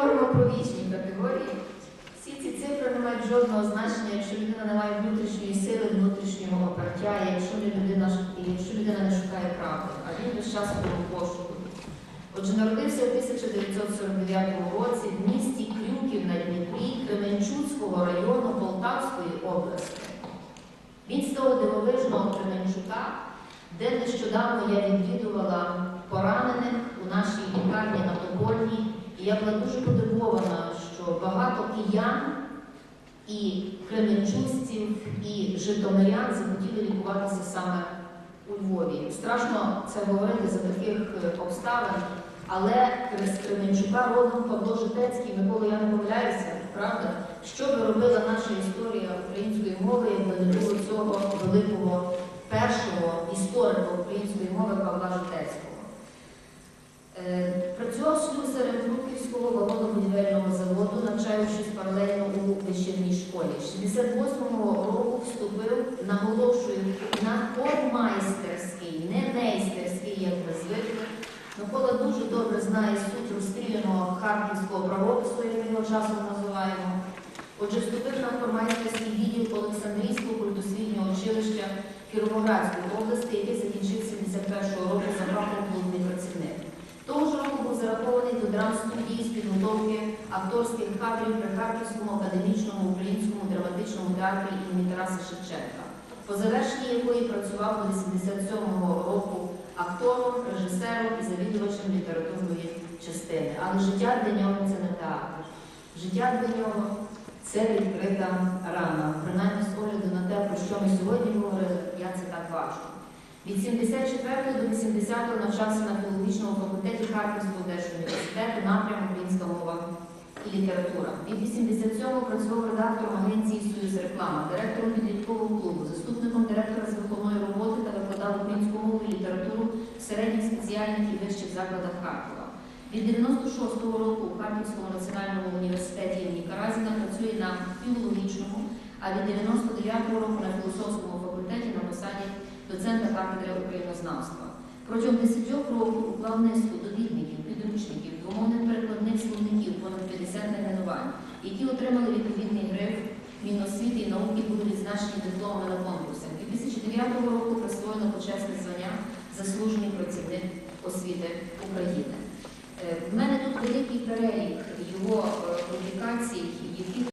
говоримо про вічні категорії, всі ці цифри не мають жодного значення, якщо людина не має внутрішньої сили, внутрішнього опертя, якщо людина якщо людина не шукає правди, а він весь час в пошуку. Отже, народився у 1949 році в місті Крюків на Дніпрі Кременчуцького району Полтавської області. Він з того дивовижного Кременчука, де нещодавно я відвідувала поранених у нашій лікарні на Тобольній, і я була дуже подивована, що багато киян і кременчуцьків, і житомирян захотіли лікуватися саме у Львові. Страшно це говорити за таких е, обставин, але з Кременчука родом Павло Житецький, Микола, я не помиляюся, правда? Що би робила наша історія української мови, якби не було цього великого першого історика української мови Павла Житецького? Е, Працював слюсарем Круківського вагонно-будівельного заводу, навчаючись паралельно у вечірній школі. З 68-го року вступив, наголошую, на хормайстерський, не мейстерський, як ви звикли. Микола дуже добре знає суть розстріляного харківського правопису, як ми його часом називаємо. Отже, вступив на хормайстерський відділ Олександрійського культосвітнього училища Кіровоградської області, закінчив 71-го року за фахом головний працівник. Того ж року був зарахований до драм-студії з підготовки акторських кадрів при Харківському академічному українському драматичному театрі імені Тараса Шевченка, по завершенні якої працював до 87-го року актором, режисером і завідувачем літературної частини. Але життя для нього це не театр. Життя для нього це відкрита рана. Принаймні з огляду на те, про що ми сьогодні говорили, я це так бачу. Від 74 до 80 навчався на філологічному факультеті Харківського держуніверситету напрям українська мова література. Від 87-го працював редактором агенції Союз реклама, директором підліткового клубу, заступником директора з виховної роботи та викладав українську мову і літературу в середніх спеціальних і вищих закладах Харкова. Від 96-го року у Харківському національному університеті імені Каразіна працює на філологічному, а від 99-го року на філософському факультеті на посаді доцента кафедри українознавства. Протягом 10 років уклав низку понад 50 які отримали відповідний гриф Міносвіти і науки були відзначені дипломами на конкурсах. 2009 року присвоєно почесне звання заслужений працівник освіти України. У В мене тут великий перелік його е, публікацій, які